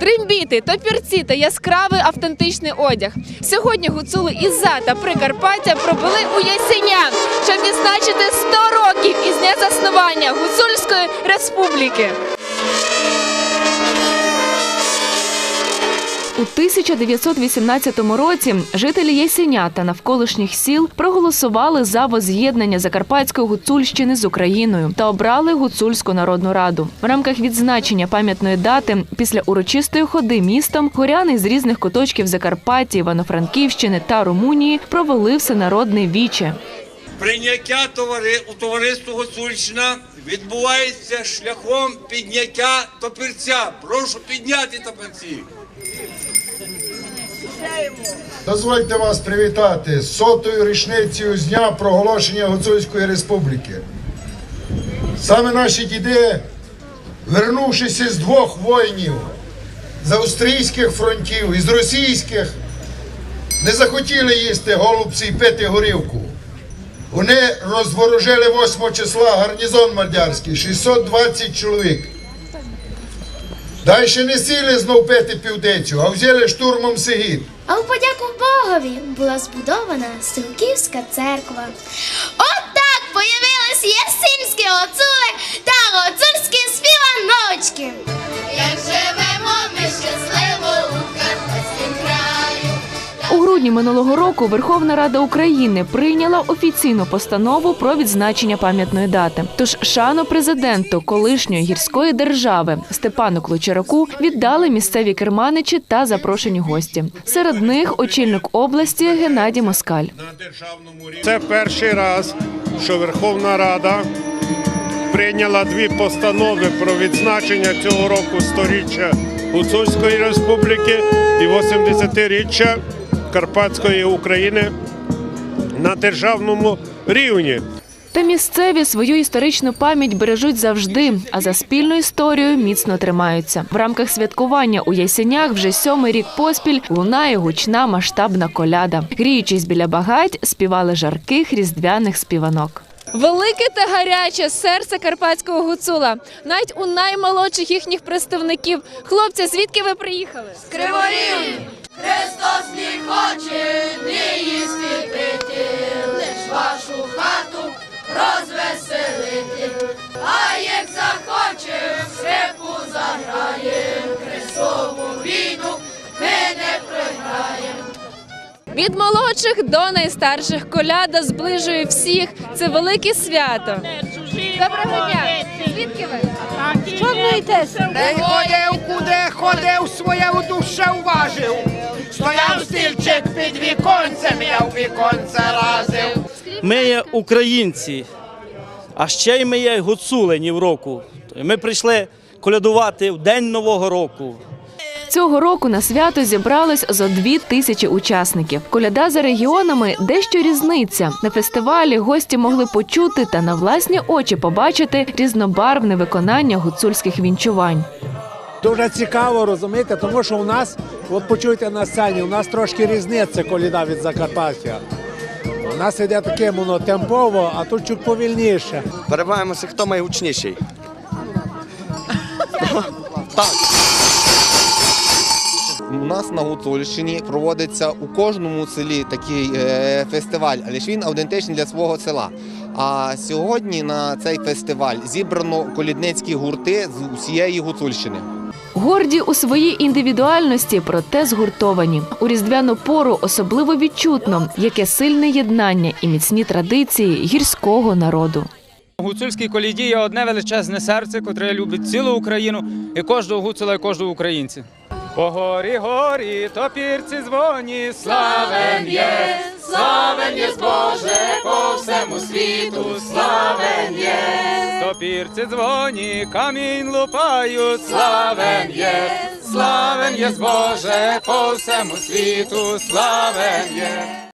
Трембіти, топірці та яскравий автентичний одяг. Сьогодні гуцули із за та Прикарпаття пробули у Ясеня, щоб відзначити 100 років із дня заснування Гуцульської республіки. У 1918 році жителі Ясеня та навколишніх сіл проголосували за воз'єднання Закарпатської гуцульщини з Україною та обрали гуцульську народну раду. В рамках відзначення пам'ятної дати після урочистої ходи містом горяни з різних куточків Закарпаття, Івано-Франківщини та Румунії провели всенародне віче. Прийняття товари у товариство Гуцульщина відбувається шляхом підняття топірця. Прошу підняти топірці. Дозвольте вас привітати з сотою річницею з дня проголошення Гуцульської республіки. Саме наші діди, вернувшися з двох воїнів з австрійських фронтів і з російських, не захотіли їсти голубці і пити горівку. Вони розворожили 8 числа гарнізон мадярський, 620 чоловік. Далі не сіли знов пити півдецю, а взяли штурмом Сигіт. А в подяку Богові була збудована Силківська церква. От так появились ясинські оцули грудні минулого року Верховна Рада України прийняла офіційну постанову про відзначення пам'ятної дати. Тож шану президенту колишньої гірської держави Степану Клочараку віддали місцеві керманичі та запрошені гості. Серед них очільник області Геннадій Москаль. Це перший раз, що Верховна Рада прийняла дві постанови про відзначення цього року сторіччя Гуцульської республіки і 80-річчя Карпатської України на державному рівні. Та місцеві свою історичну пам'ять бережуть завжди, а за спільну історію міцно тримаються. В рамках святкування у Ясенях вже сьомий рік поспіль лунає гучна масштабна коляда. Гріючись біля багать, співали жарких різдвяних співанок. Велике та гаряче серце карпатського гуцула. Навіть у наймолодших їхніх представників. Хлопці, звідки ви приїхали? З Криворівні. Христос не хоче не їсти пити, лиш вашу хату розвеселити. А як захоче, скрипку заграє, Христову війну ми не програємо. Від молодших до найстарших коляда зближує всіх. Це велике свято. Доброго дня! Звідки ви? День ходив, куди ходив, своє віконцем, я в віконце разив. Ми є українці, а ще й ми є гуцулені в року. Ми прийшли колядувати в День Нового року. Цього року на свято зібралось зо дві тисячі учасників. Коляда за регіонами дещо різниця. На фестивалі гості могли почути та на власні очі побачити різнобарвне виконання гуцульських вінчувань. Дуже цікаво розумієте, тому що у нас, от почуйте на сцені, у нас трошки різниця коліда від Закарпаття. У нас йде таке воно темпово, а тут чуть повільніше. Перебуваємося, хто найгучніший. Так. У нас на Гуцульщині проводиться у кожному селі такий е, фестиваль, але ж він автентичний для свого села. А сьогодні на цей фестиваль зібрано колідницькі гурти з усієї Гуцульщини. Горді у своїй індивідуальності, проте згуртовані. У різдвяну пору особливо відчутно, яке сильне єднання і міцні традиції гірського народу. Гуцульській коліді є одне величезне серце, котре любить цілу Україну і кожного гуцула, і кожного українця. По горі горі, топірці дзвоні, славен є, славен є Боже, по всему світу, славен є. Топірці дзвоні, камінь лупають, славен є, славен є Боже, по всему світу, славен є.